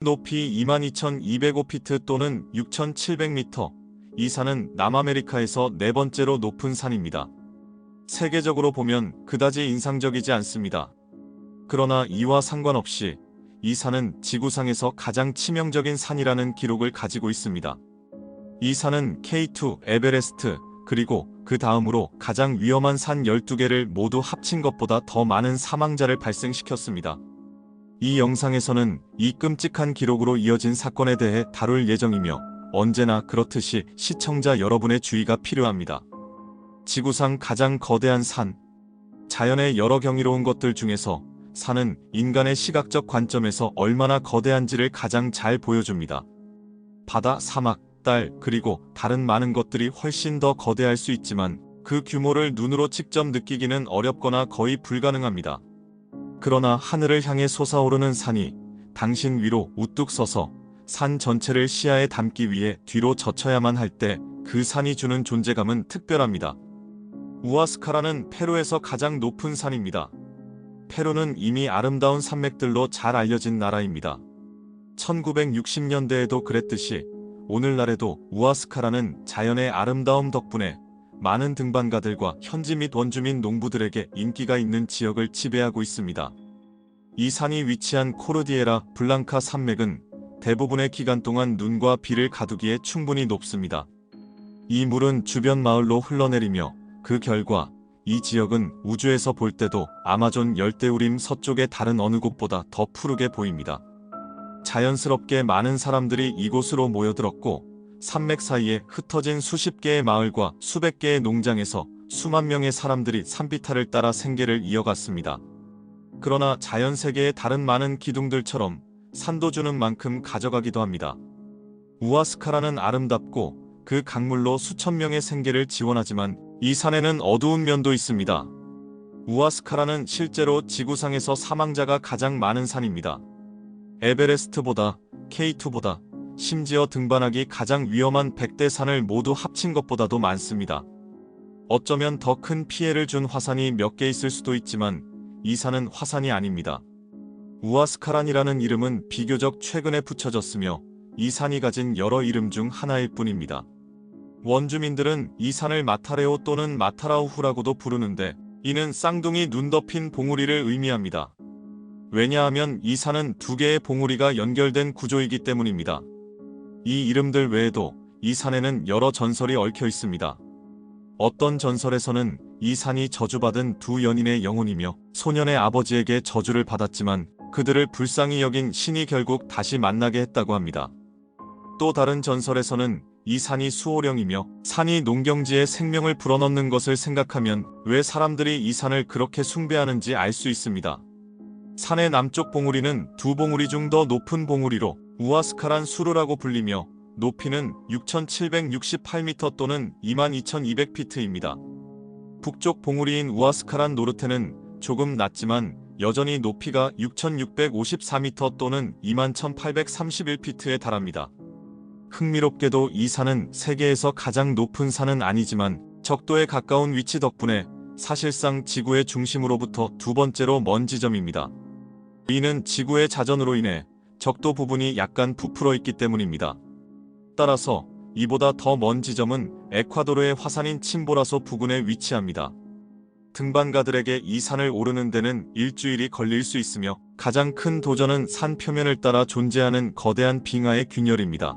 높이 22,205피트 또는 6,700m. 이 산은 남아메리카에서 네 번째로 높은 산입니다. 세계적으로 보면 그다지 인상적이지 않습니다. 그러나 이와 상관없이 이 산은 지구상에서 가장 치명적인 산이라는 기록을 가지고 있습니다. 이 산은 K2 에베레스트 그리고 그 다음으로 가장 위험한 산 12개를 모두 합친 것보다 더 많은 사망자를 발생시켰습니다. 이 영상에서는 이 끔찍한 기록으로 이어진 사건에 대해 다룰 예정이며 언제나 그렇듯이 시청자 여러분의 주의가 필요합니다. 지구상 가장 거대한 산. 자연의 여러 경이로운 것들 중에서 산은 인간의 시각적 관점에서 얼마나 거대한지를 가장 잘 보여줍니다. 바다, 사막, 딸, 그리고 다른 많은 것들이 훨씬 더 거대할 수 있지만 그 규모를 눈으로 직접 느끼기는 어렵거나 거의 불가능합니다. 그러나 하늘을 향해 솟아오르는 산이 당신 위로 우뚝 서서 산 전체를 시야에 담기 위해 뒤로 젖혀야만 할 때 그 산이 주는 존재감은 특별합니다. 우아스카라는 페루에서 가장 높은 산입니다. 페루는 이미 아름다운 산맥들로 잘 알려진 나라입니다. 1960년대에도 그랬듯이 오늘날에도 우아스카라는 자연의 아름다움 덕분에 많은 등반가들과 현지 및 원주민 농부들에게 인기가 있는 지역을 지배하고 있습니다. 이 산이 위치한 코르디에라 블랑카 산맥은 대부분의 기간 동안 눈과 비를 가두기에 충분히 높습니다. 이 물은 주변 마을로 흘러내리며 그 결과 이 지역은 우주에서 볼 때도 아마존 열대우림 서쪽의 다른 어느 곳보다 더 푸르게 보입니다. 자연스럽게 많은 사람들이 이곳으로 모여들었고 산맥 사이에 흩어진 수십 개의 마을과 수백 개의 농장에서 수만 명의 사람들이 산비탈을 따라 생계를 이어갔습니다. 그러나 자연 세계의 다른 많은 기둥들처럼 산도 주는 만큼 가져가기도 합니다. 우아스카라는 아름답고 그 강물로 수천 명의 생계를 지원하지만 이 산에는 어두운 면도 있습니다. 우아스카라는 실제로 지구상에서 사망자가 가장 많은 산입니다. 에베레스트보다 K2보다 심지어 등반하기 가장 위험한 100대 산을 모두 합친 것보다도 많습니다. 어쩌면 더 큰 피해를 준 화산이 몇 개 있을 수도 있지만 이 산은 화산이 아닙니다. 우아스카란이라는 이름은 비교적 최근에 붙여졌으며 이 산이 가진 여러 이름 중 하나일 뿐입니다. 원주민들은 이 산을 마타레오 또는 마타라우후라고도 부르는데 이는 쌍둥이 눈 덮인 봉우리를 의미합니다. 왜냐하면 이 산은 두 개의 봉우리가 연결된 구조이기 때문입니다. 이 이름들 외에도 이 산에는 여러 전설이 얽혀 있습니다. 어떤 전설에서는 이 산이 저주받은 두 연인의 영혼이며 소년의 아버지에게 저주를 받았지만 그들을 불쌍히 여긴 신이 결국 다시 만나게 했다고 합니다. 또 다른 전설에서는 이 산이 수호령이며 산이 농경지에 생명을 불어넣는 것을 생각하면 왜 사람들이 이 산을 그렇게 숭배하는지 알 수 있습니다. 산의 남쪽 봉우리는 두 봉우리 중 더 높은 봉우리로 우아스카란 수루라고 불리며 높이는 6,768m 또는 22,200피트입니다. 북쪽 봉우리인 우아스카란 노르테는 조금 낮지만 여전히 높이가 6,654m 또는 21,831피트에 달합니다. 흥미롭게도 이 산은 세계에서 가장 높은 산은 아니지만 적도에 가까운 위치 덕분에 사실상 지구의 중심으로부터 두 번째로 먼 지점입니다. 이는 지구의 자전으로 인해 적도 부분이 약간 부풀어 있기 때문입니다. 따라서 이보다 더 먼 지점은 에콰도르의 화산인 침보라소 부근에 위치합니다. 등반가들에게 이 산을 오르는 데는 일주일이 걸릴 수 있으며 가장 큰 도전은 산 표면을 따라 존재하는 거대한 빙하의 균열입니다.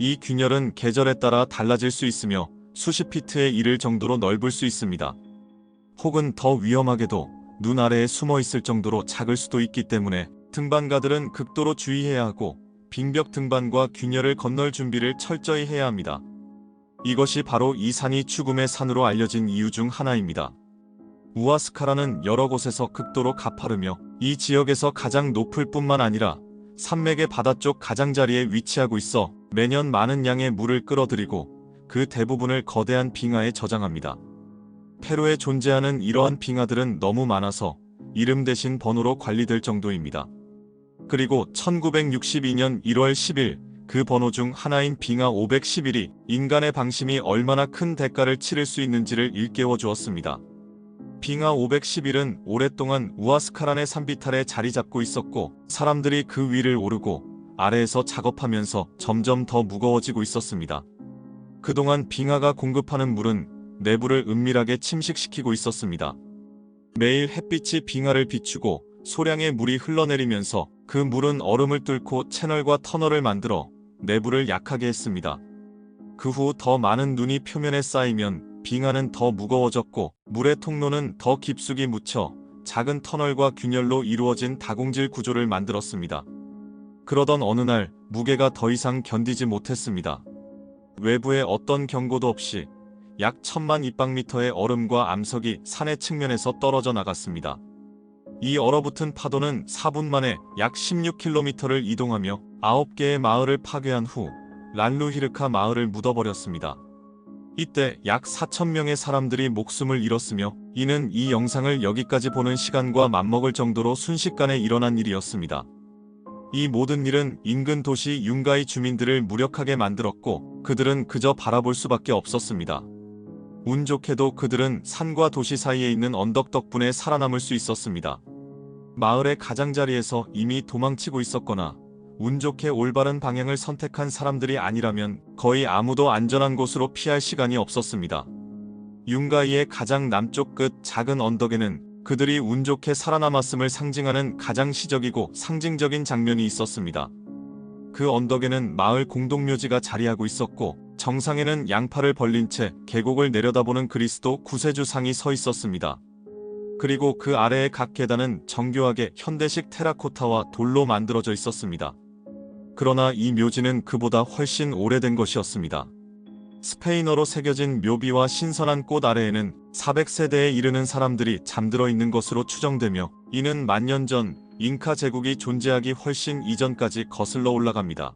이 균열은 계절에 따라 달라질 수 있으며 수십 피트에 이를 정도로 넓을 수 있습니다. 혹은 더 위험하게도 눈 아래에 숨어 있을 정도로 작을 수도 있기 때문에 등반가들은 극도로 주의해야 하고 빙벽 등반과 균열을 건널 준비를 철저히 해야 합니다. 이것이 바로 이 산이 죽음의 산으로 알려진 이유 중 하나입니다. 우아스카라는 여러 곳에서 극도로 가파르며 이 지역에서 가장 높을 뿐만 아니라 산맥의 바다 쪽 가장자리에 위치하고 있어 매년 많은 양의 물을 끌어들이고 그 대부분을 거대한 빙하에 저장합니다. 페루에 존재하는 이러한 빙하들은 너무 많아서 이름 대신 번호로 관리될 정도입니다. 그리고 1962년 1월 10일 그 번호 중 하나인 빙하 511이 인간의 방심이 얼마나 큰 대가를 치를 수 있는지를 일깨워 주었습니다. 빙하 511은 오랫동안 우아스카란의 산비탈에 자리 잡고 있었고 사람들이 그 위를 오르고 아래에서 작업하면서 점점 더 무거워지고 있었습니다. 그동안 빙하가 공급하는 물은 내부를 은밀하게 침식시키고 있었습니다. 매일 햇빛이 빙하를 비추고 소량의 물이 흘러내리면서 그 물은 얼음을 뚫고 채널과 터널을 만들어 내부를 약하게 했습니다. 그 후 더 많은 눈이 표면에 쌓이면 빙하는 더 무거워졌고 물의 통로는 더 깊숙이 묻혀 작은 터널과 균열로 이루어진 다공질 구조를 만들었습니다. 그러던 어느 날 무게가 더 이상 견디지 못했습니다. 외부에 어떤 경고도 없이 약 천만 입방미터의 얼음과 암석이 산의 측면에서 떨어져 나갔습니다. 이 얼어붙은 파도는 4분 만에 약 16km를 이동하며 9개의 마을을 파괴한 후 란루히르카 마을을 묻어버렸습니다. 이때 약 4천명의 사람들이 목숨을 잃었으며 이는 이 영상을 여기까지 보는 시간과 맞먹을 정도로 순식간에 일어난 일이었습니다. 이 모든 일은 인근 도시 융가이 주민들을 무력하게 만들었고 그들은 그저 바라볼 수밖에 없었습니다. 운 좋게도 그들은 산과 도시 사이에 있는 언덕 덕분에 살아남을 수 있었습니다. 마을의 가장자리에서 이미 도망치고 있었거나 운 좋게 올바른 방향을 선택한 사람들이 아니라면 거의 아무도 안전한 곳으로 피할 시간이 없었습니다. 융가이의 가장 남쪽 끝 작은 언덕에는 그들이 운 좋게 살아남았음을 상징하는 가장 시적이고 상징적인 장면이 있었습니다. 그 언덕에는 마을 공동묘지가 자리하고 있었고 정상에는 양팔을 벌린 채 계곡을 내려다보는 그리스도 구세주상이 서 있었습니다. 그리고 그 아래의 각 계단은 정교하게 현대식 테라코타와 돌로 만들어져 있었습니다. 그러나 이 묘지는 그보다 훨씬 오래된 것이었습니다. 스페인어로 새겨진 묘비와 신선한 꽃 아래에는 400세대에 이르는 사람들이 잠들어 있는 것으로 추정되며 이는 만년 전 잉카 제국이 존재하기 훨씬 이전까지 거슬러 올라갑니다.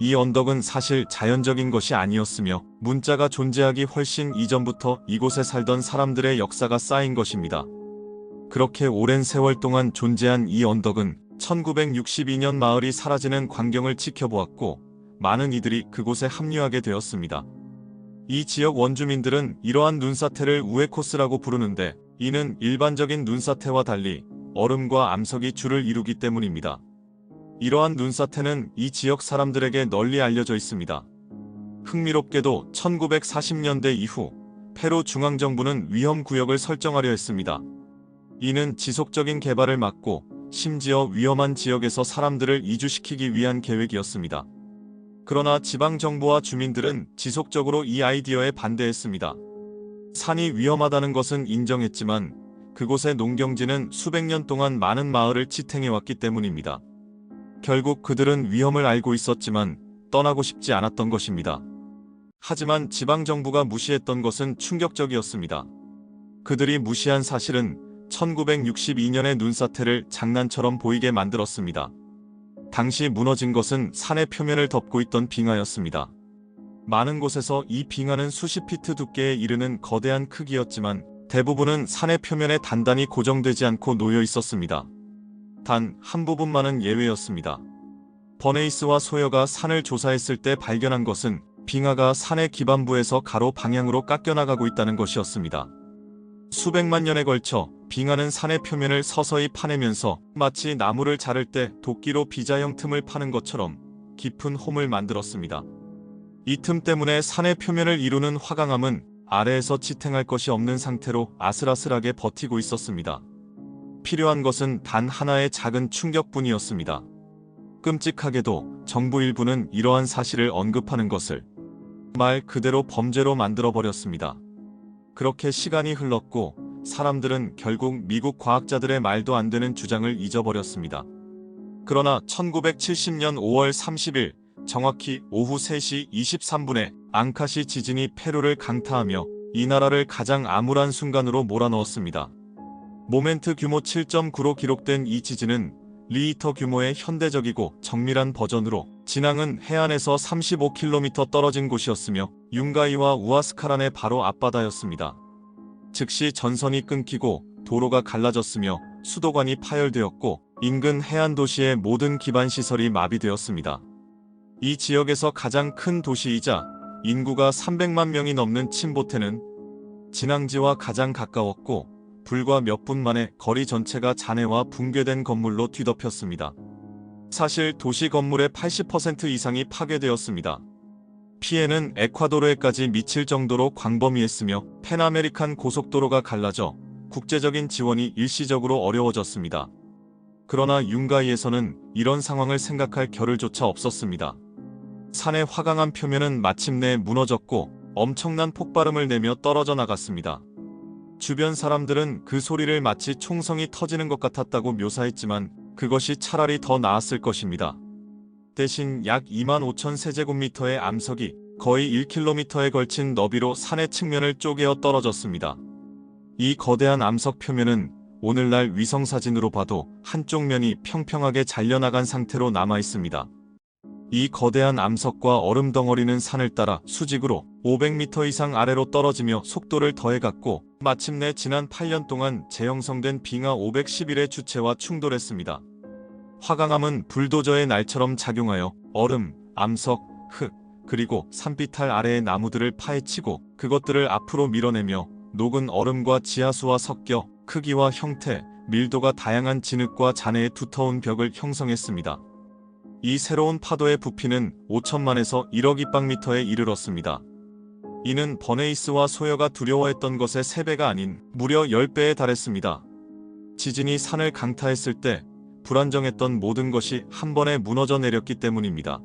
이 언덕은 사실 자연적인 것이 아니었으며 문자가 존재하기 훨씬 이전부터 이곳에 살던 사람들의 역사가 쌓인 것입니다. 그렇게 오랜 세월 동안 존재한 이 언덕은 1962년 마을이 사라지는 광경을 지켜보았고 많은 이들이 그곳에 합류하게 되었습니다. 이 지역 원주민들은 이러한 눈사태를 우에코스라고 부르는데 이는 일반적인 눈사태와 달리 얼음과 암석이 줄을 이루기 때문입니다. 이러한 눈사태는 이 지역 사람들에게 널리 알려져 있습니다. 흥미롭게도 1940년대 이후 페루 중앙정부는 위험구역을 설정하려 했습니다. 이는 지속적인 개발을 막고 심지어 위험한 지역에서 사람들을 이주시키기 위한 계획이었습니다. 그러나 지방정부와 주민들은 지속적으로 이 아이디어에 반대했습니다. 산이 위험하다는 것은 인정했지만 그곳의 농경지는 수백 년 동안 많은 마을을 지탱해왔기 때문입니다. 결국 그들은 위험을 알고 있었지만 떠나고 싶지 않았던 것입니다. 하지만 지방정부가 무시했던 것은 충격적이었습니다. 그들이 무시한 사실은 1962년의 눈사태를 장난처럼 보이게 만들었습니다. 당시 무너진 것은 산의 표면을 덮고 있던 빙하였습니다. 많은 곳에서 이 빙하는 수십 피트 두께에 이르는 거대한 크기였지만 대부분은 산의 표면에 단단히 고정되지 않고 놓여 있었습니다. 단 한 부분만은 예외였습니다. 버네이스와 소여가 산을 조사했을 때 발견한 것은 빙하가 산의 기반부에서 가로 방향으로 깎여나가고 있다는 것이었습니다. 수백만 년에 걸쳐 빙하는 산의 표면을 서서히 파내면서 마치 나무를 자를 때 도끼로 비자형 틈을 파는 것처럼 깊은 홈을 만들었습니다. 이 틈 때문에 산의 표면을 이루는 화강암은 아래에서 지탱할 것이 없는 상태로 아슬아슬하게 버티고 있었습니다. 필요한 것은 단 하나의 작은 충격뿐이었습니다. 끔찍하게도 정부 일부는 이러한 사실을 언급하는 것을 말 그대로 범죄로 만들어버렸습니다. 그렇게 시간이 흘렀고 사람들은 결국 미국 과학자들의 말도 안 되는 주장을 잊어버렸습니다. 그러나 1970년 5월 30일 정확히 오후 3시 23분에 앙카시 지진이 페루를 강타하며 이 나라를 가장 암울한 순간으로 몰아넣었습니다. 모멘트 규모 7.9로 기록된 이 지진은 리히터 규모의 현대적이고 정밀한 버전으로 진앙은 해안에서 35km 떨어진 곳이었으며 융가이와 우아스카란의 바로 앞바다였습니다. 즉시 전선이 끊기고 도로가 갈라졌으며 수도관이 파열되었고 인근 해안 도시의 모든 기반 시설이 마비되었습니다. 이 지역에서 가장 큰 도시이자 인구가 300만 명이 넘는 침보테는 진앙지와 가장 가까웠고 불과 몇 분 만에 거리 전체가 잔해와 붕괴된 건물로 뒤덮였습니다. 사실 도시 건물의 80% 이상이 파괴되었습니다. 피해는 에콰도르에까지 미칠 정도로 광범위했으며 페나메리칸 고속도로가 갈라져 국제적인 지원이 일시적으로 어려워졌습니다. 그러나 융가이에서는 이런 상황을 생각할 겨를조차 없었습니다. 산의 화강한 표면은 마침내 무너졌고 엄청난 폭발음을 내며 떨어져 나갔습니다. 주변 사람들은 그 소리를 마치 총성이 터지는 것 같았다고 묘사했지만 그것이 차라리 더 나았을 것입니다. 대신 약 2만 5천 세제곱미터의 암석이 거의 1km에 걸친 너비로 산의 측면을 쪼개어 떨어졌습니다. 이 거대한 암석 표면은 오늘날 위성사진으로 봐도 한쪽 면이 평평하게 잘려나간 상태로 남아 있습니다. 이 거대한 암석과 얼음 덩어리는 산을 따라 수직으로 500m 이상 아래로 떨어지며 속도를 더해갔고 마침내 지난 8년 동안 재형성된 빙하 511의 주체와 충돌했습니다. 화강암은 불도저의 날처럼 작용하여 얼음, 암석, 흙, 그리고 산비탈 아래의 나무들을 파헤치고 그것들을 앞으로 밀어내며 녹은 얼음과 지하수와 섞여 크기와 형태, 밀도가 다양한 진흙과 잔해의 두터운 벽을 형성했습니다. 이 새로운 파도의 부피는 5천만에서 1억 입방미터에 이르렀습니다. 이는 버네이스와 소여가 두려워했던 것의 3배가 아닌 무려 10배에 달했습니다. 지진이 산을 강타했을 때 불안정했던 모든 것이 한 번에 무너져 내렸기 때문입니다.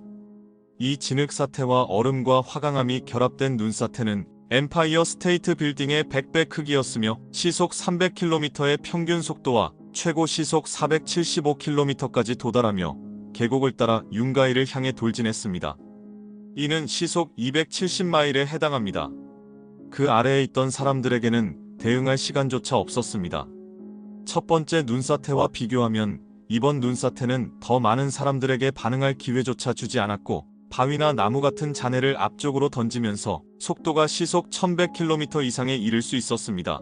이 진흙 사태와 얼음과 화강암이 결합된 눈사태는 엠파이어 스테이트 빌딩의 100배 크기였으며 시속 300km의 평균 속도와 최고 시속 475km까지 도달하며 계곡을 따라 융가이를 향해 돌진했습니다. 이는 시속 270마일에 해당합니다. 그 아래에 있던 사람들에게는 대응할 시간조차 없었습니다. 첫 번째 눈사태와 비교하면 이번 눈사태는 더 많은 사람들에게 반응할 기회조차 주지 않았고 바위나 나무 같은 잔해를 앞쪽으로 던지면서 속도가 시속 1100km 이상에 이를 수 있었습니다.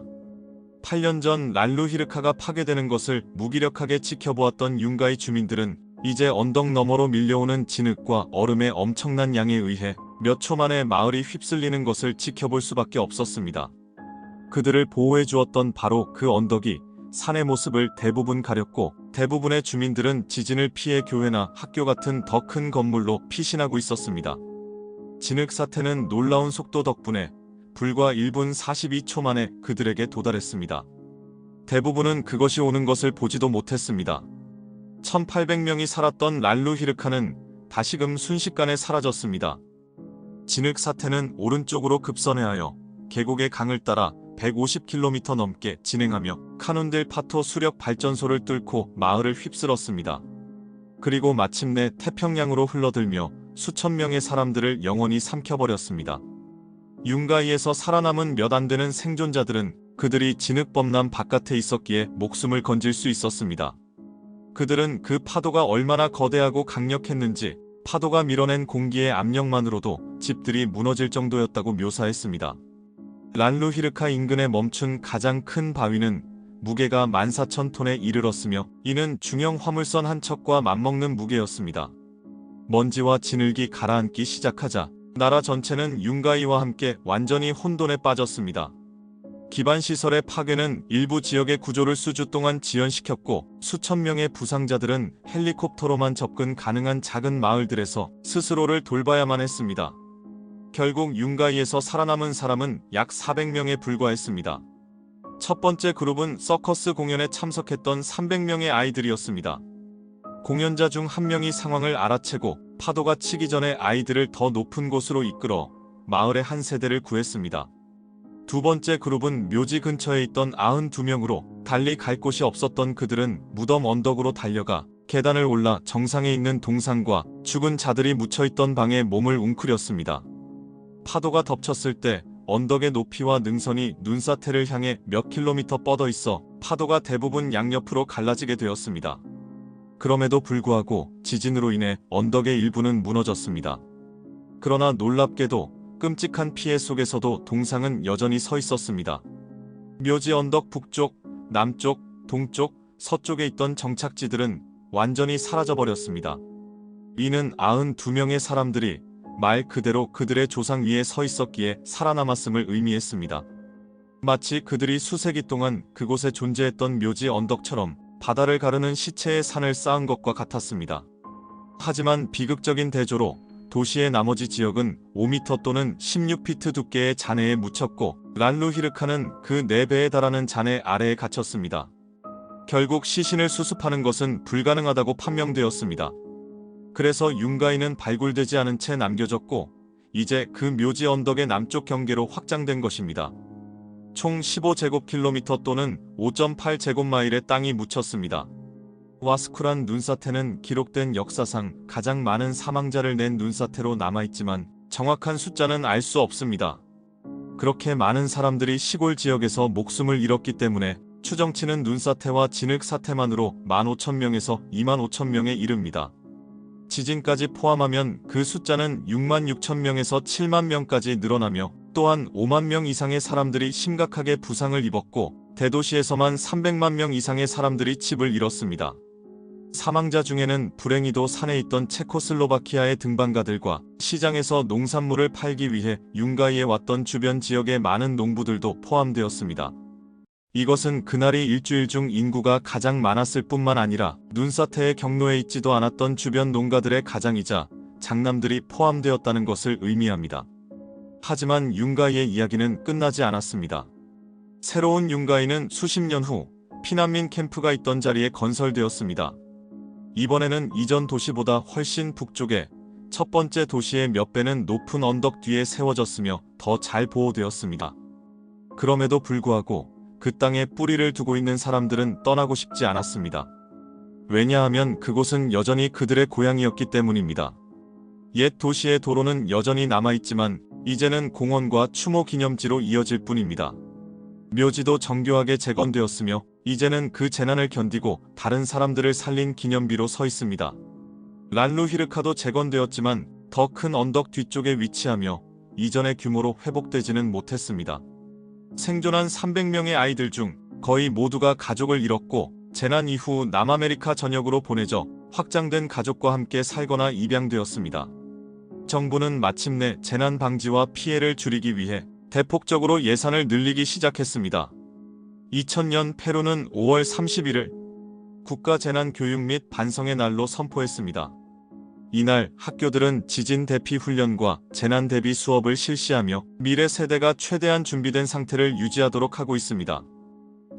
8년 전 랄루 히르카가 파괴되는 것을 무기력하게 지켜보았던 융가이 주민들은 이제 언덕 너머로 밀려오는 진흙과 얼음의 엄청난 양에 의해 몇 초 만에 마을이 휩쓸리는 것을 지켜볼 수밖에 없었습니다. 그들을 보호해 주었던 바로 그 언덕이 산의 모습을 대부분 가렸고 대부분의 주민들은 지진을 피해 교회나 학교 같은 더 큰 건물로 피신하고 있었습니다. 진흙 사태는 놀라운 속도 덕분에 불과 1분 42초 만에 그들에게 도달했습니다. 대부분은 그것이 오는 것을 보지도 못했습니다. 1800명이 살았던 랄루 히르카는 다시금 순식간에 사라졌습니다. 진흙 사태는 오른쪽으로 급선회하여 계곡의 강을 따라 150km 넘게 진행하며 카눈델 파토 수력 발전소를 뚫고 마을을 휩쓸었습니다. 그리고 마침내 태평양으로 흘러들며 수천 명의 사람들을 영원히 삼켜버렸습니다. 융가이에서 살아남은 몇 안 되는 생존자들은 그들이 진흙 범람 바깥에 있었기에 목숨을 건질 수 있었습니다. 그들은 그 파도가 얼마나 거대하고 강력했는지 파도가 밀어낸 공기의 압력만으로도 집들이 무너질 정도였다고 묘사했습니다. 란루 히르카 인근에 멈춘 가장 큰 바위는 무게가 14,000톤에 이르렀으며 이는 중형 화물선 한 척과 맞먹는 무게였습니다. 먼지와 진흙이 가라앉기 시작하자 나라 전체는 융가이와 함께 완전히 혼돈에 빠졌습니다. 기반 시설의 파괴는 일부 지역의 구조를 수주 동안 지연시켰고 수천 명의 부상자들은 헬리콥터로만 접근 가능한 작은 마을들에서 스스로를 돌봐야만 했습니다. 결국 융가이에서 살아남은 사람은 약 400명에 불과했습니다. 첫 번째 그룹은 서커스 공연에 참석했던 300명의 아이들이었습니다. 공연자 중 한 명이 상황을 알아채고 파도가 치기 전에 아이들을 더 높은 곳으로 이끌어 마을의 한 세대를 구했습니다. 두 번째 그룹은 묘지 근처에 있던 92명으로 달리 갈 곳이 없었던 그들은 무덤 언덕으로 달려가 계단을 올라 정상에 있는 동상과 죽은 자들이 묻혀있던 방에 몸을 웅크렸습니다. 파도가 덮쳤을 때 언덕의 높이와 능선이 눈사태를 향해 몇 킬로미터 뻗어 있어 파도가 대부분 양옆으로 갈라지게 되었습니다. 그럼에도 불구하고 지진으로 인해 언덕의 일부는 무너졌습니다. 그러나 놀랍게도 끔찍한 피해 속에서도 동상은 여전히 서 있었습니다. 묘지 언덕 북쪽, 남쪽, 동쪽, 서쪽에 있던 정착지들은 완전히 사라져버렸습니다. 이는 92명의 사람들이 말 그대로 그들의 조상 위에 서 있었기에 살아남았음을 의미했습니다. 마치 그들이 수세기 동안 그곳에 존재했던 묘지 언덕처럼 바다를 가르는 시체의 산을 쌓은 것과 같았습니다. 하지만 비극적인 대조로 도시의 나머지 지역은 5m 또는 16피트 두께의 잔해에 묻혔고 란루 히르카는 그 4배에 달하는 잔해 아래에 갇혔습니다. 결국 시신을 수습하는 것은 불가능하다고 판명되었습니다. 그래서 윤가이는 발굴되지 않은 채 남겨졌고 이제 그 묘지 언덕의 남쪽 경계로 확장된 것입니다. 총 15제곱킬로미터 또는 5.8제곱마일의 땅이 묻혔습니다. 와스쿠란 눈사태는 기록된 역사상 가장 많은 사망자를 낸 눈사태로 남아있지만 정확한 숫자는 알 수 없습니다. 그렇게 많은 사람들이 시골 지역에서 목숨을 잃었기 때문에 추정치는 눈사태와 진흙 사태만으로 15,000명에서 25,000명에 이릅니다. 지진까지 포함하면 그 숫자는 6만 6천 명에서 7만 명까지 늘어나며 또한 5만 명 이상의 사람들이 심각하게 부상을 입었고 대도시에서만 300만 명 이상의 사람들이 집을 잃었습니다. 사망자 중에는 불행히도 산에 있던 체코슬로바키아의 등반가들과 시장에서 농산물을 팔기 위해 융가이에 왔던 주변 지역의 많은 농부들도 포함되었습니다. 이것은 그날이 일주일 중 인구가 가장 많았을 뿐만 아니라 눈사태의 경로에 있지도 않았던 주변 농가들의 가장이자 장남들이 포함되었다는 것을 의미합니다. 하지만 융가이의 이야기는 끝나지 않았습니다. 새로운 융가이는 수십 년 후 피난민 캠프가 있던 자리에 건설되었습니다. 이번에는 이전 도시보다 훨씬 북쪽에 첫 번째 도시의 몇 배는 높은 언덕 뒤에 세워졌으며 더 잘 보호되었습니다. 그럼에도 불구하고 그 땅에 뿌리를 두고 있는 사람들은 떠나고 싶지 않았습니다. 왜냐하면 그곳은 여전히 그들의 고향이었기 때문입니다. 옛 도시의 도로는 여전히 남아있지만 이제는 공원과 추모 기념지로 이어질 뿐입니다. 묘지도 정교하게 재건되었으며 이제는 그 재난을 견디고 다른 사람들을 살린 기념비로 서 있습니다. 란루 히르카도 재건되었지만 더 큰 언덕 뒤쪽에 위치하며 이전의 규모로 회복되지는 못했습니다. 생존한 300명의 아이들 중 거의 모두가 가족을 잃었고 재난 이후 남아메리카 전역으로 보내져 확장된 가족과 함께 살거나 입양되었습니다. 정부는 마침내 재난 방지와 피해를 줄이기 위해 대폭적으로 예산을 늘리기 시작했습니다. 2000년 페루는 5월 31일 국가재난교육 및 반성의 날로 선포했습니다. 이날 학교들은 지진 대피 훈련과 재난 대비 수업을 실시하며 미래 세대가 최대한 준비된 상태를 유지하도록 하고 있습니다.